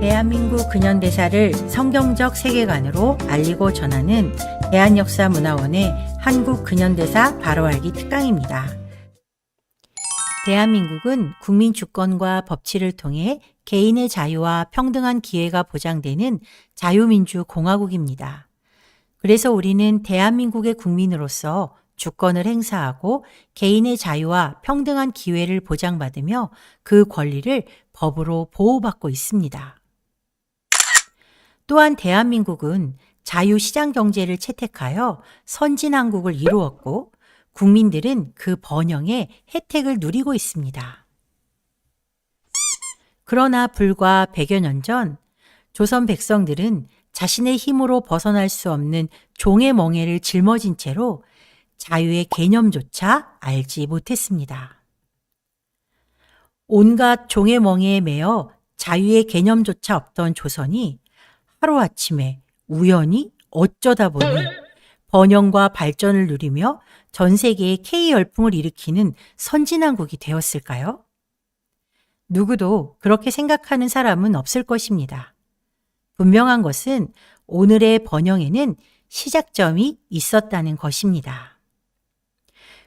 대한민국 근현대사를 성경적 세계관으로 알리고 전하는 대한역사문화원의 한국 근현대사 바로 알기 특강입니다. 대한민국은 국민 주권과 법치를 통해 개인의 자유와 평등한 기회가 보장되는 자유민주 공화국입니다. 그래서 우리는 대한민국의 국민으로서 주권을 행사하고 개인의 자유와 평등한 기회를 보장받으며 그 권리를 법으로 보호받고 있습니다. 또한 대한민국은 자유시장 경제를 채택하여 선진한국을 이루었고 국민들은 그 번영의 혜택을 누리고 있습니다. 그러나 불과 100여 년 전 조선 백성들은 자신의 힘으로 벗어날 수 없는 종의 멍에를 짊어진 채로 자유의 개념조차 알지 못했습니다. 온갖 종의 멍에에 매여 자유의 개념조차 없던 조선이 하루아침에 우연히 어쩌다 보니 번영과 발전을 누리며 전 세계에 K 열풍을 일으키는 선진한국이 되었을까요? 누구도 그렇게 생각하는 사람은 없을 것입니다. 분명한 것은 오늘의 번영에는 시작점이 있었다는 것입니다.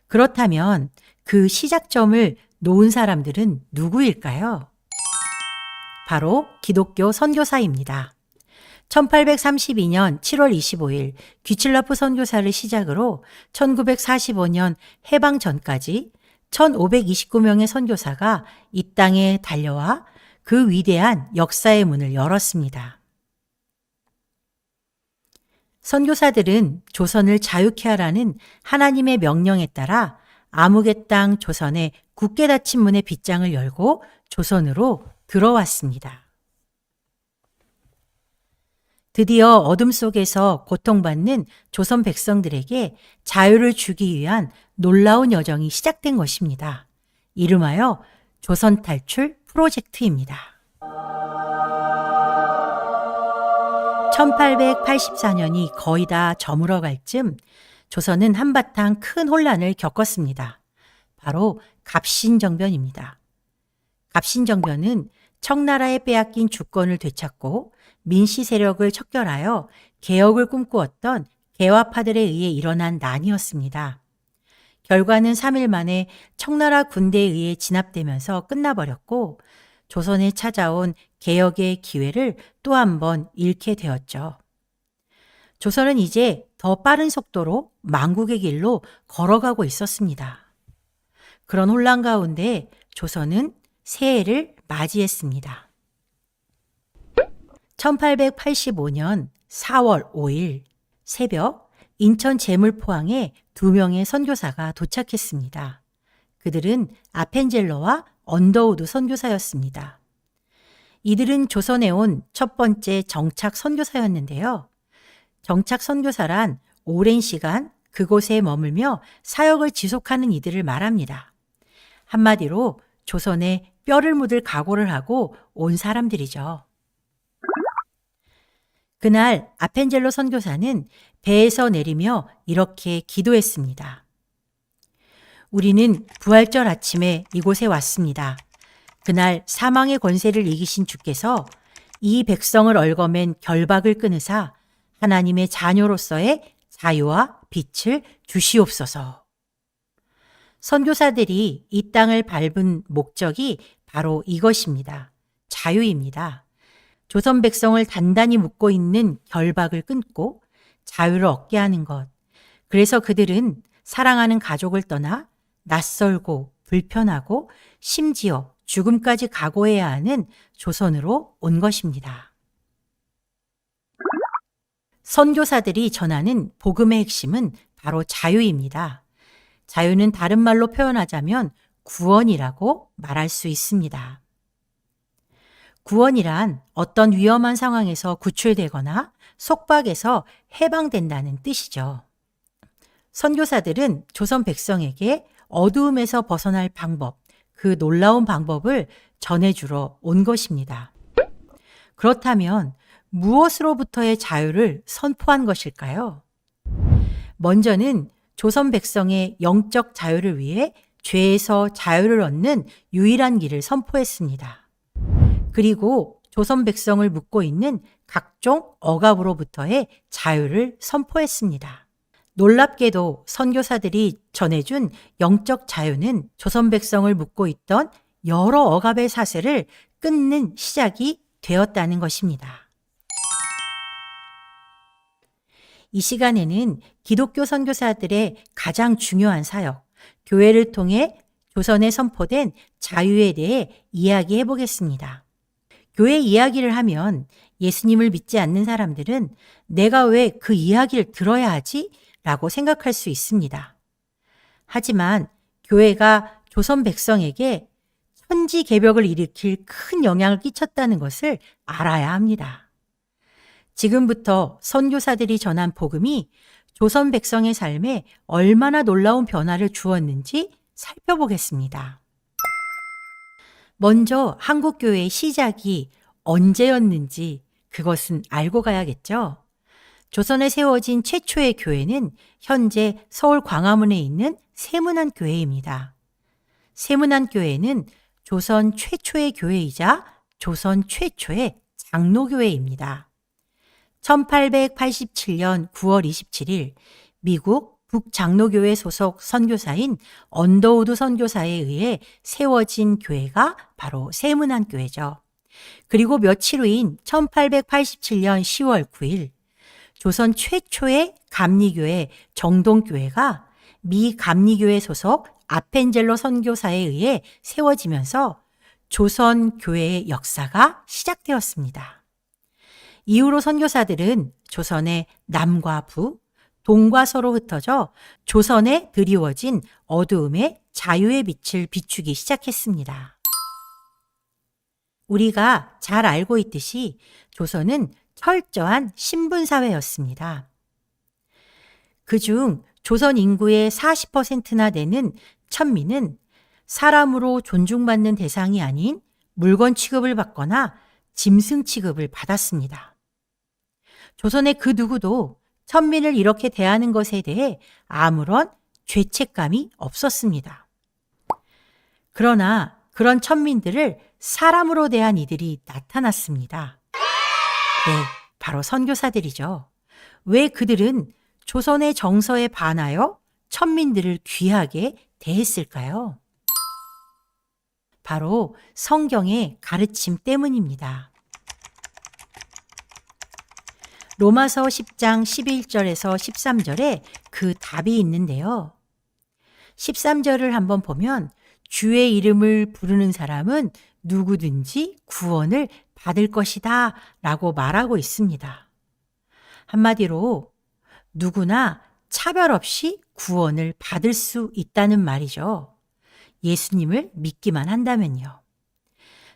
그렇다면 그 시작점을 놓은 사람들은 누구일까요? 바로 기독교 선교사입니다. 1832년 7월 25일 귀칠라프 선교사를 시작으로 1945년 해방 전까지 1529명의 선교사가 이 땅에 달려와 그 위대한 역사의 문을 열었습니다. 선교사들은 조선을 자유케 하라는 하나님의 명령에 따라 암흑의 땅 조선의 굳게 닫힌 문의 빗장을 열고 조선으로 들어왔습니다. 드디어 어둠 속에서 고통받는 조선 백성들에게 자유를 주기 위한 놀라운 여정이 시작된 것입니다. 이름하여 조선 탈출 프로젝트입니다. 1884년이 거의 다 저물어 갈 쯤 조선은 한바탕 큰 혼란을 겪었습니다. 바로 갑신정변입니다. 갑신정변은 청나라에 빼앗긴 주권을 되찾고 민씨 세력을 척결하여 개혁을 꿈꾸었던 개화파들에 의해 일어난 난이었습니다. 결과는 3일 만에 청나라 군대에 의해 진압되면서 끝나버렸고 조선에 찾아온 개혁의 기회를 또 한 번 잃게 되었죠. 조선은 이제 더 빠른 속도로 망국의 길로 걸어가고 있었습니다. 그런 혼란 가운데 조선은 새해를 맞이했습니다. 1885년 4월 5일 새벽 인천 제물포항에 두 명의 선교사가 도착했습니다. 그들은 아펜젤러와 언더우드 선교사였습니다. 이들은 조선에 온 첫 번째 정착 선교사였는데요. 정착 선교사란 오랜 시간 그곳에 머물며 사역을 지속하는 이들을 말합니다. 한마디로 조선에 뼈를 묻을 각오를 하고 온 사람들이죠. 그날 아펜젤로 선교사는 배에서 내리며 이렇게 기도했습니다. 우리는 부활절 아침에 이곳에 왔습니다. 그날 사망의 권세를 이기신 주께서 이 백성을 얽어맨 결박을 끊으사 하나님의 자녀로서의 자유와 빛을 주시옵소서. 선교사들이 이 땅을 밟은 목적이 바로 이것입니다. 자유입니다. 조선 백성을 단단히 묶고 있는 결박을 끊고 자유를 얻게 하는 것. 그래서 그들은 사랑하는 가족을 떠나 낯설고 불편하고 심지어 죽음까지 각오해야 하는 조선으로 온 것입니다. 선교사들이 전하는 복음의 핵심은 바로 자유입니다. 자유는 다른 말로 표현하자면 구원이라고 말할 수 있습니다. 구원이란 어떤 위험한 상황에서 구출되거나 속박에서 해방된다는 뜻이죠. 선교사들은 조선 백성에게 어두움에서 벗어날 방법, 그 놀라운 방법을 전해주러 온 것입니다. 그렇다면 무엇으로부터의 자유를 선포한 것일까요? 먼저는 조선 백성의 영적 자유를 위해 죄에서 자유를 얻는 유일한 길을 선포했습니다. 그리고 조선 백성을 묶고 있는 각종 억압으로부터의 자유를 선포했습니다. 놀랍게도 선교사들이 전해준 영적 자유는 조선 백성을 묶고 있던 여러 억압의 사슬을 끊는 시작이 되었다는 것입니다. 이 시간에는 기독교 선교사들의 가장 중요한 사역, 교회를 통해 조선에 선포된 자유에 대해 이야기해 보겠습니다. 교회 이야기를 하면 예수님을 믿지 않는 사람들은 내가 왜 그 이야기를 들어야 하지? 라고 생각할 수 있습니다. 하지만 교회가 조선 백성에게 천지 개벽을 일으킬 큰 영향을 끼쳤다는 것을 알아야 합니다. 지금부터 선교사들이 전한 복음이 조선 백성의 삶에 얼마나 놀라운 변화를 주었는지 살펴보겠습니다. 먼저 한국교회의 시작이 언제였는지 그것은 알고 가야겠죠. 조선에 세워진 최초의 교회는 현재 서울 광화문에 있는 세문안 교회입니다. 세문안 교회는 조선 최초의 교회이자 조선 최초의 장로교회입니다. 1887년 9월 27일 미국 북장로교회 소속 선교사인 언더우드 선교사에 의해 세워진 교회가 바로 세문안 교회죠. 그리고 며칠 후인 1887년 10월 9일 조선 최초의 감리교회 정동교회가 미 감리교회 소속 아펜젤로 선교사에 의해 세워지면서 조선 교회의 역사가 시작되었습니다. 이후로 선교사들은 조선의 남과 부, 동과 서로 흩어져 조선에 드리워진 어두움의 자유의 빛을 비추기 시작했습니다. 우리가 잘 알고 있듯이 조선은 철저한 신분사회였습니다. 그중 조선 인구의 40%나 되는 천민은 사람으로 존중받는 대상이 아닌 물건 취급을 받거나 짐승 취급을 받았습니다. 조선의 그 누구도 천민을 이렇게 대하는 것에 대해 아무런 죄책감이 없었습니다. 그러나 그런 천민들을 사람으로 대한 이들이 나타났습니다. 네, 바로 선교사들이죠. 왜 그들은 조선의 정서에 반하여 천민들을 귀하게 대했을까요? 바로 성경의 가르침 때문입니다. 로마서 10장 11절에서 13절에 그 답이 있는데요. 13절을 한번 보면 주의 이름을 부르는 사람은 누구든지 구원을 받을 것이다 라고 말하고 있습니다. 한마디로 누구나 차별 없이 구원을 받을 수 있다는 말이죠. 예수님을 믿기만 한다면요.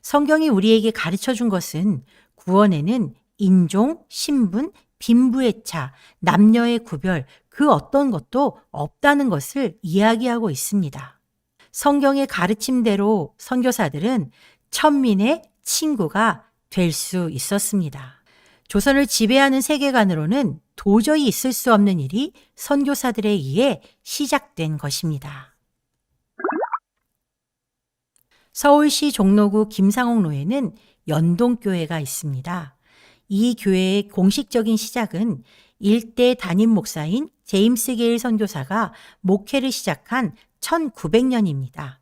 성경이 우리에게 가르쳐 준 것은 구원에는 인종, 신분, 빈부의 차, 남녀의 구별, 그 어떤 것도 없다는 것을 이야기하고 있습니다. 성경의 가르침대로 선교사들은 천민의 친구가 될 수 있었습니다. 조선을 지배하는 세계관으로는 도저히 있을 수 없는 일이 선교사들에 의해 시작된 것입니다. 서울시 종로구 김상옥로에는 연동교회가 있습니다. 이 교회의 공식적인 시작은 일대 담임 목사인 제임스 게일 선교사가 목회를 시작한 1900년입니다.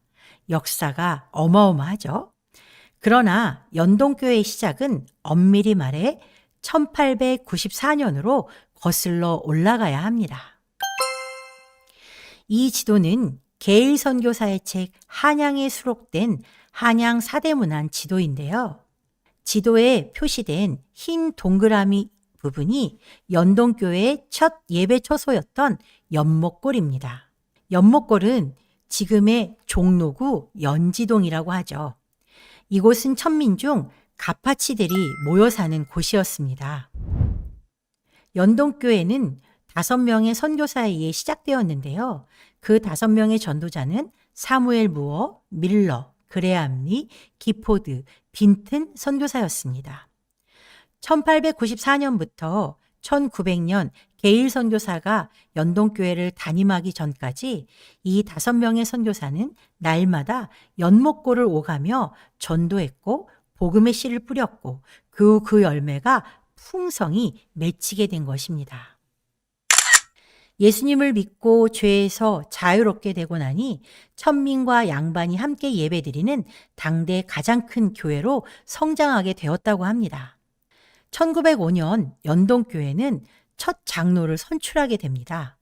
역사가 어마어마하죠. 그러나 연동교회의 시작은 엄밀히 말해 1894년으로 거슬러 올라가야 합니다. 이 지도는 게일 선교사의 책 한양에 수록된 한양 사대문안 지도인데요. 지도에 표시된 흰 동그라미 부분이 연동교회의 첫 예배 처소였던 연목골입니다. 연목골은 지금의 종로구 연지동이라고 하죠. 이곳은 천민 중 가파치들이 모여 사는 곳이었습니다. 연동교회는 다섯 명의 선교사에 의해 시작되었는데요. 그 다섯 명의 전도자는 사무엘 무어, 밀러, 그레암리, 기포드, 빈튼 선교사였습니다. 1894년부터 1900년 게일 선교사가 연동교회를 담임하기 전까지 이 다섯 명의 선교사는 날마다 연목골을 오가며 전도했고 복음의 씨를 뿌렸고 그 후 그 열매가 풍성히 맺히게 된 것입니다. 예수님을 믿고 죄에서 자유롭게 되고 나니 천민과 양반이 함께 예배드리는 당대 가장 큰 교회로 성장하게 되었다고 합니다. 1905년 연동교회는 첫 장로를 선출하게 됩니다.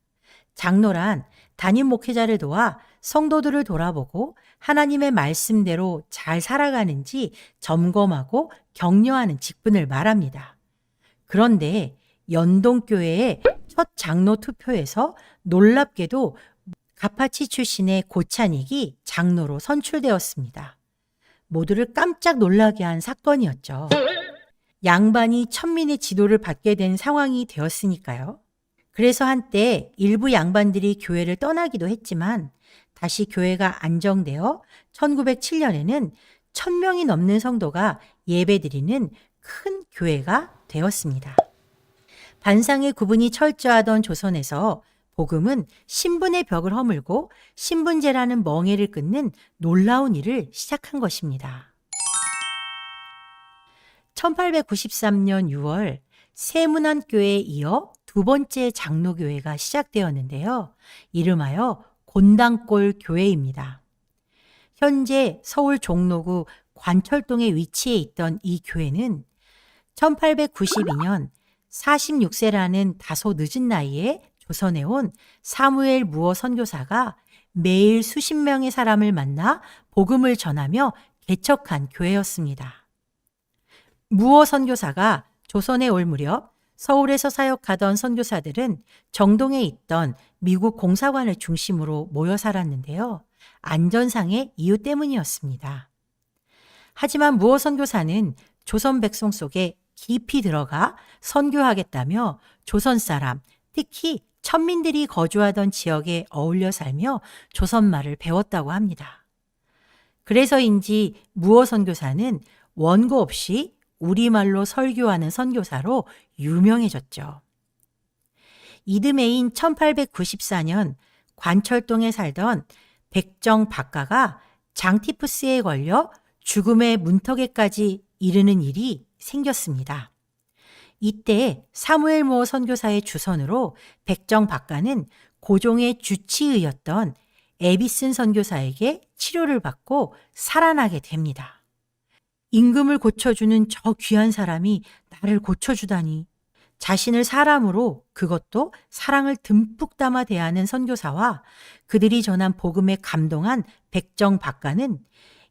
장로란 담임 목회자를 도와 성도들을 돌아보고 하나님의 말씀대로 잘 살아가는지 점검하고 격려하는 직분을 말합니다. 그런데 연동교회의 첫 장로 투표에서 놀랍게도 가파치 출신의 고찬익이 장로로 선출되었습니다. 모두를 깜짝 놀라게 한 사건이었죠. 양반이 천민의 지도를 받게 된 상황이 되었으니까요. 그래서 한때 일부 양반들이 교회를 떠나기도 했지만 다시 교회가 안정되어 1907년에는 1000명이 넘는 성도가 예배드리는 큰 교회가 되었습니다. 반상의 구분이 철저하던 조선에서 복음은 신분의 벽을 허물고 신분제라는 멍해를 끊는 놀라운 일을 시작한 것입니다. 1893년 6월 세문안교회에 이어 두 번째 장로교회가 시작되었는데요. 이름하여 곤당골 교회입니다. 현재 서울 종로구 관철동에 위치해 있던 이 교회는 1892년 46세라는 다소 늦은 나이에 조선에 온 사무엘 무어 선교사가 매일 수십 명의 사람을 만나 복음을 전하며 개척한 교회였습니다. 무어 선교사가 조선에 올 무렵 서울에서 사역하던 선교사들은 정동에 있던 미국 공사관을 중심으로 모여 살았는데요. 안전상의 이유 때문이었습니다. 하지만 무어 선교사는 조선 백성 속에 깊이 들어가 선교하겠다며 조선 사람, 특히 천민들이 거주하던 지역에 어울려 살며 조선말을 배웠다고 합니다. 그래서인지 무어 선교사는 원고 없이 우리말로 설교하는 선교사로 유명해졌죠. 이듬해인 1894년 관철동에 살던 백정 박가가 장티푸스에 걸려 죽음의 문턱에까지 이르는 일이 생겼습니다. 이때 사무엘 모 선교사의 주선으로 백정 박가는 고종의 주치의였던 에비슨 선교사에게 치료를 받고 살아나게 됩니다. 임금을 고쳐주는 저 귀한 사람이 나를 고쳐주다니. 자신을 사람으로 그것도 사랑을 듬뿍 담아 대하는 선교사와 그들이 전한 복음에 감동한 백정 박가는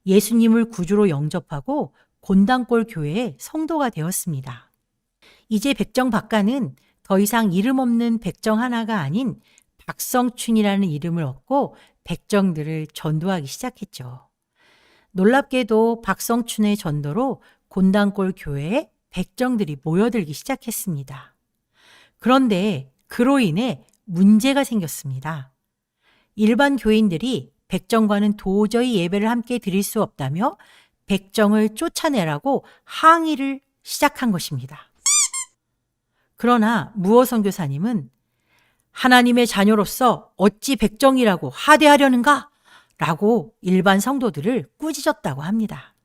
예수님을 구주로 영접하고 곤당골 교회의 성도가 되었습니다. 이제 백정 박가는 더 이상 이름 없는 백정 하나가 아닌 박성춘이라는 이름을 얻고 백정들을 전도하기 시작했죠. 놀랍게도 박성춘의 전도로 곤당골 교회에 백정들이 모여들기 시작했습니다. 그런데 그로 인해 문제가 생겼습니다. 일반 교인들이 백정과는 도저히 예배를 함께 드릴 수 없다며 백정을 쫓아내라고 항의를 시작한 것입니다. 그러나 무어 선 교사님은 하나님의 자녀로서 어찌 백정이라고 하대하려는가? 라고 일반 성도들을 꾸짖었다고 합니다.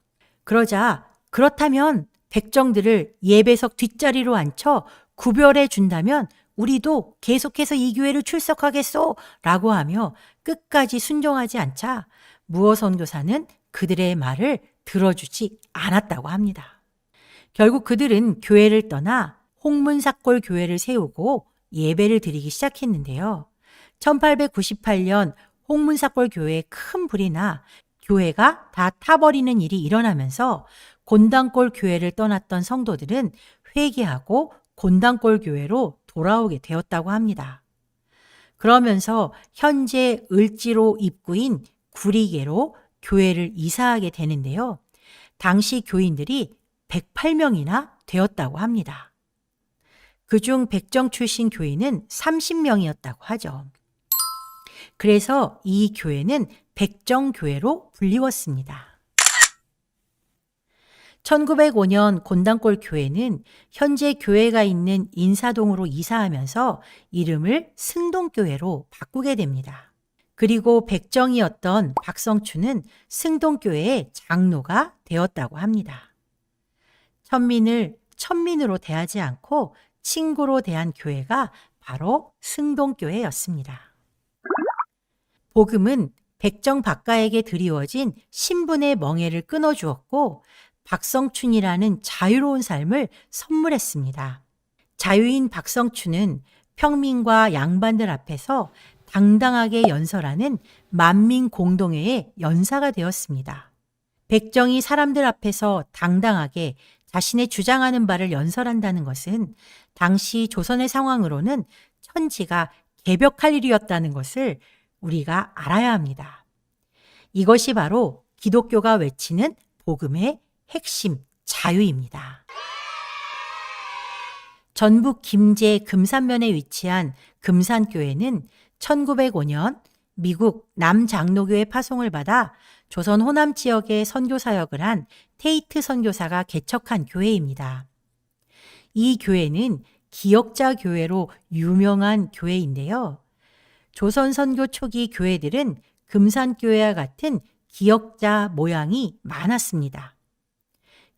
그러자 그렇다면 백정들을 예배석 뒷자리로 앉혀 구별해 준다면 우리도 계속해서 이 교회를 출석하겠소 라고 하며 끝까지 순종하지 않자 무어 선 교사는 그들의 말을 들어주지 않았다고 합니다. 결국 그들은 교회를 떠나 홍문삭골 교회를 세우고 예배를 드리기 시작했는데요. 1898년 홍문삭골 교회에 큰 불이 나 교회가 다 타버리는 일이 일어나면서 곤당골 교회를 떠났던 성도들은 회개하고 곤당골 교회로 돌아오게 되었다고 합니다. 그러면서 현재 을지로 입구인 구리계로 교회를 이사하게 되는데요. 당시 교인들이 108명이나 되었다고 합니다. 그중 백정 출신 교인은 30명이었다고 하죠. 그래서 이 교회는 백정교회로 불리웠습니다. 1905년 곤당골 교회는 현재 교회가 있는 인사동으로 이사하면서 이름을 승동교회로 바꾸게 됩니다. 그리고 백정이었던 박성춘은 승동교회의 장로가 되었다고 합니다. 천민을 천민으로 대하지 않고 친구로 대한 교회가 바로 승동교회였습니다. 복음은 백정 박가에게 드리워진 신분의 멍해를 끊어주었고 박성춘이라는 자유로운 삶을 선물했습니다. 자유인 박성춘은 평민과 양반들 앞에서 당당하게 연설하는 만민 공동회의 연사가 되었습니다. 백정이 사람들 앞에서 당당하게 자신의 주장하는 바를 연설한다는 것은 당시 조선의 상황으로는 천지가 개벽할 일이었다는 것을 우리가 알아야 합니다. 이것이 바로 기독교가 외치는 복음의 핵심 자유입니다. 전북 김제 금산면에 위치한 금산교회는 1905년 미국 남장로교회 파송을 받아 조선 호남 지역에 선교 사역을 한 테이트 선교사가 개척한 교회입니다. 이 교회는 기역자 교회로 유명한 교회인데요. 조선 선교 초기 교회들은 금산교회와 같은 기역자 모양이 많았습니다.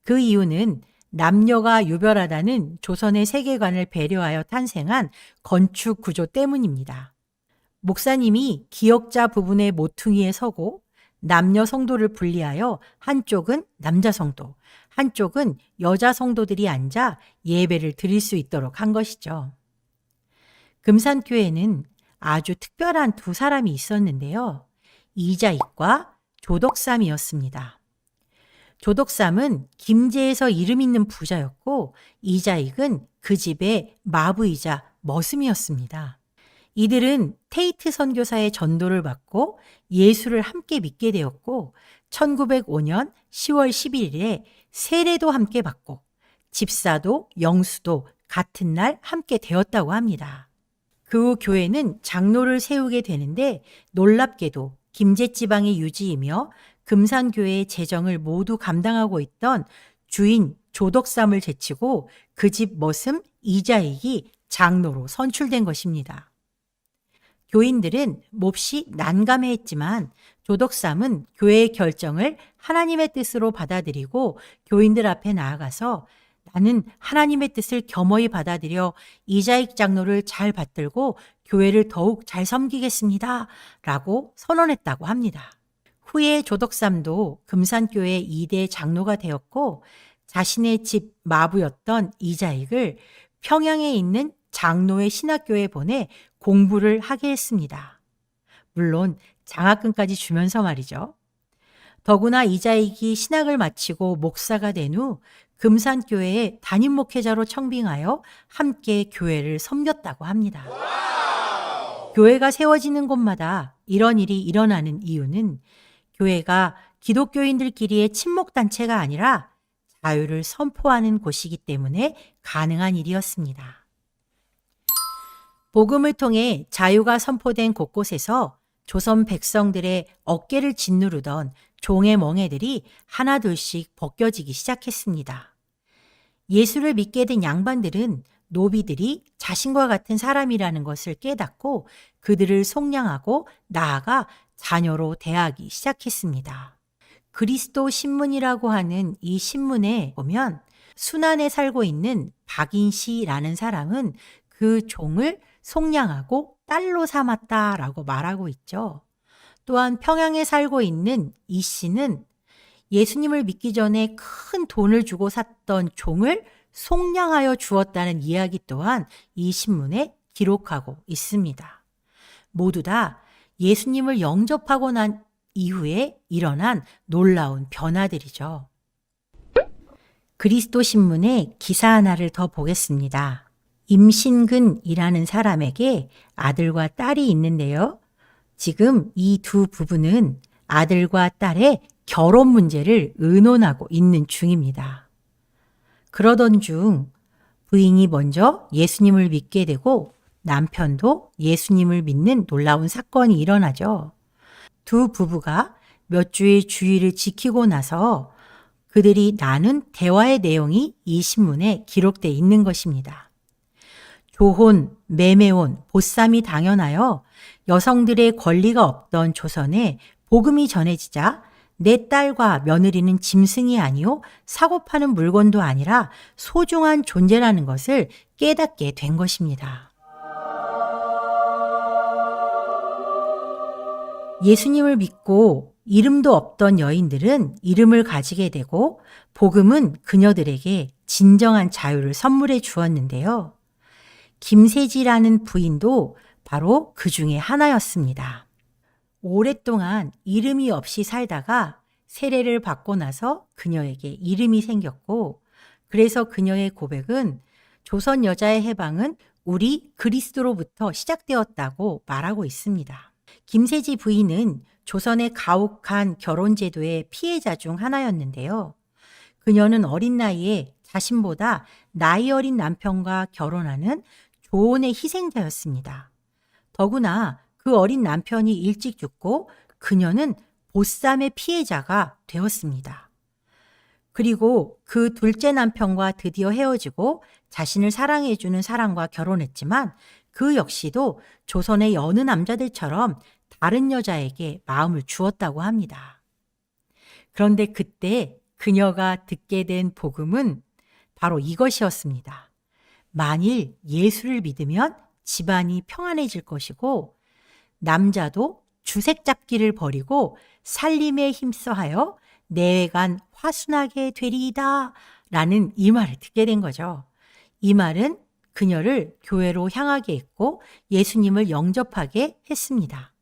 그 이유는 남녀가 유별하다는 조선의 세계관을 배려하여 탄생한 건축 구조 때문입니다. 목사님이 기역자 부분의 모퉁이에 서고 남녀 성도를 분리하여 한쪽은 남자 성도, 한쪽은 여자 성도들이 앉아 예배를 드릴 수 있도록 한 것이죠. 금산교회는 아주 특별한 두 사람이 있었는데요. 이자익과 조덕삼이었습니다. 조덕삼은 김제에서 이름 있는 부자였고 이자익은 그 집의 마부이자 머슴이었습니다. 이들은 테이트 선교사의 전도를 받고 예수를 함께 믿게 되었고 1905년 10월 11일에 세례도 함께 받고 집사도 영수도 같은 날 함께 되었다고 합니다. 그 후 교회는 장로를 세우게 되는데 놀랍게도 김제지방의 유지이며 금산교회의 재정을 모두 감당하고 있던 주인 조덕삼을 제치고 그 집 머슴 이자익이 장로로 선출된 것입니다. 교인들은 몹시 난감해했지만 조덕삼은 교회의 결정을 하나님의 뜻으로 받아들이고 교인들 앞에 나아가서 나는 하나님의 뜻을 겸허히 받아들여 이자익 장로를 잘 받들고 교회를 더욱 잘 섬기겠습니다. 라고 선언했다고 합니다. 후에 조덕삼도 금산교회 2대 장로가 되었고 자신의 집 마부였던 이자익을 평양에 있는 장로의 신학교에 보내 공부를 하게 했습니다. 물론 장학금까지 주면서 말이죠. 더구나 이자익이 신학을 마치고 목사가 된 후 금산교회에 담임 목회자로 청빙하여 함께 교회를 섬겼다고 합니다. 교회가 세워지는 곳마다 이런 일이 일어나는 이유는 교회가 기독교인들끼리의 친목단체가 아니라 자유를 선포하는 곳이기 때문에 가능한 일이었습니다. 복음을 통해 자유가 선포된 곳곳에서 조선 백성들의 어깨를 짓누르던 종의 멍에들이 하나둘씩 벗겨지기 시작했습니다. 예수를 믿게 된 양반들은 노비들이 자신과 같은 사람이라는 것을 깨닫고 그들을 속량하고 나아가 자녀로 대하기 시작했습니다. 그리스도 신문이라고 하는 이 신문에 보면 순안에 살고 있는 박인시라는 사람은 그 종을 속량하고 딸로 삼았다라고 말하고 있죠. 또한 평양에 살고 있는 이 씨는 예수님을 믿기 전에 큰 돈을 주고 샀던 종을 속량하여 주었다는 이야기 또한 이 신문에 기록하고 있습니다. 모두 다 예수님을 영접하고 난 이후에 일어난 놀라운 변화들이죠. 그리스도 신문의 기사 하나를 더 보겠습니다. 임신근이라는 사람에게 아들과 딸이 있는데요. 지금 이 두 부부는 아들과 딸의 결혼 문제를 의논하고 있는 중입니다. 그러던 중 부인이 먼저 예수님을 믿게 되고 남편도 예수님을 믿는 놀라운 사건이 일어나죠. 두 부부가 몇 주의 주의를 지키고 나서 그들이 나눈 대화의 내용이 이 신문에 기록되어 있는 것입니다. 조혼, 매매혼, 보쌈이 당연하여 여성들의 권리가 없던 조선에 복음이 전해지자 내 딸과 며느리는 짐승이 아니요 사고 파는 물건도 아니라 소중한 존재라는 것을 깨닫게 된 것입니다. 예수님을 믿고 이름도 없던 여인들은 이름을 가지게 되고 복음은 그녀들에게 진정한 자유를 선물해 주었는데요. 김세지라는 부인도 바로 그 중에 하나였습니다. 오랫동안 이름이 없이 살다가 세례를 받고 나서 그녀에게 이름이 생겼고 그래서 그녀의 고백은 조선 여자의 해방은 우리 그리스도로부터 시작되었다고 말하고 있습니다. 김세지 부인은 조선의 가혹한 결혼 제도의 피해자 중 하나였는데요. 그녀는 어린 나이에 자신보다 나이 어린 남편과 결혼하는 조언의 희생자였습니다. 더구나 그 어린 남편이 일찍 죽고 그녀는 보쌈의 피해자가 되었습니다. 그리고 그 둘째 남편과 드디어 헤어지고 자신을 사랑해주는 사람과 결혼했지만 그 역시도 조선의 여느 남자들처럼 다른 여자에게 마음을 주었다고 합니다. 그런데 그때 그녀가 듣게 된 복음은 바로 이것이었습니다. 만일 예수를 믿으면 집안이 평안해질 것이고 남자도 주색 잡기를 버리고 살림에 힘써하여 내외간 화순하게 되리이다 라는 이 말을 듣게 된 거죠. 이 말은 그녀를 교회로 향하게 했고 예수님을 영접하게 했습니다.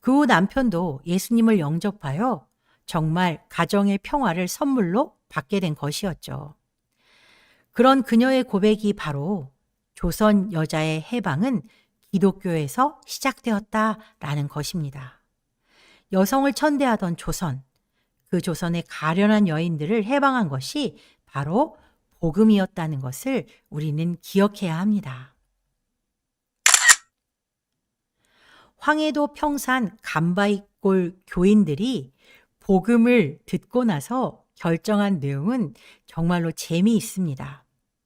그 후 남편도 예수님을 영접하여 정말 가정의 평화를 선물로 받게 된 것이었죠. 그런 그녀의 고백이 바로 조선 여자의 해방은 기독교에서 시작되었다라는 것입니다. 여성을 천대하던 조선, 그 조선의 가련한 여인들을 해방한 것이 바로 복음이었다는 것을 우리는 기억해야 합니다. 황해도 평산 간바이골 교인들이 복음을 듣고 나서 결정한 내용은 정말로 재미있습니다.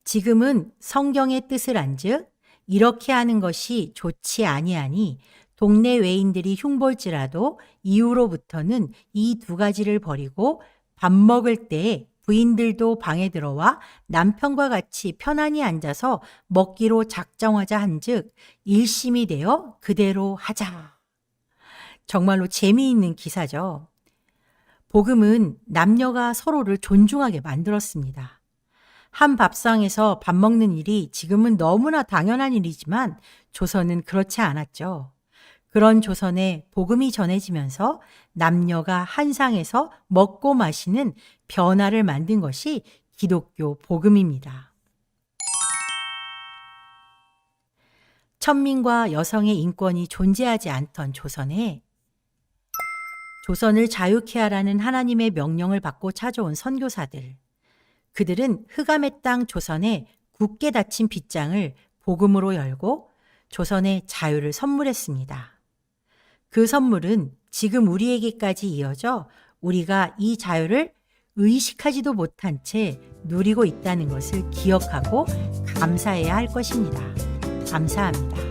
지금은 성경의 뜻을 안즉 이렇게 하는 것이 좋지 아니하니 동네 외인들이 흉볼지라도 이후로부터는 이 두 가지를 버리고 밥 먹을 때 부인들도 방에 들어와 남편과 같이 편안히 앉아서 먹기로 작정하자 한즉 일심이 되어 그대로 하자. 정말로 재미있는 기사죠. 복음은 남녀가 서로를 존중하게 만들었습니다. 한 밥상에서 밥 먹는 일이 지금은 너무나 당연한 일이지만 조선은 그렇지 않았죠. 그런 조선에 복음이 전해지면서 남녀가 한 상에서 먹고 마시는 변화를 만든 것이 기독교 복음입니다. 천민과 여성의 인권이 존재하지 않던 조선에 조선을 자유케 하라는 하나님의 명령을 받고 찾아온 선교사들. 그들은 흑암의 땅 조선에 굳게 닫힌 빗장을 복음으로 열고 조선의 자유를 선물했습니다. 그 선물은 지금 우리에게까지 이어져 우리가 이 자유를 의식하지도 못한 채 누리고 있다는 것을 기억하고 감사해야 할 것입니다. 감사합니다.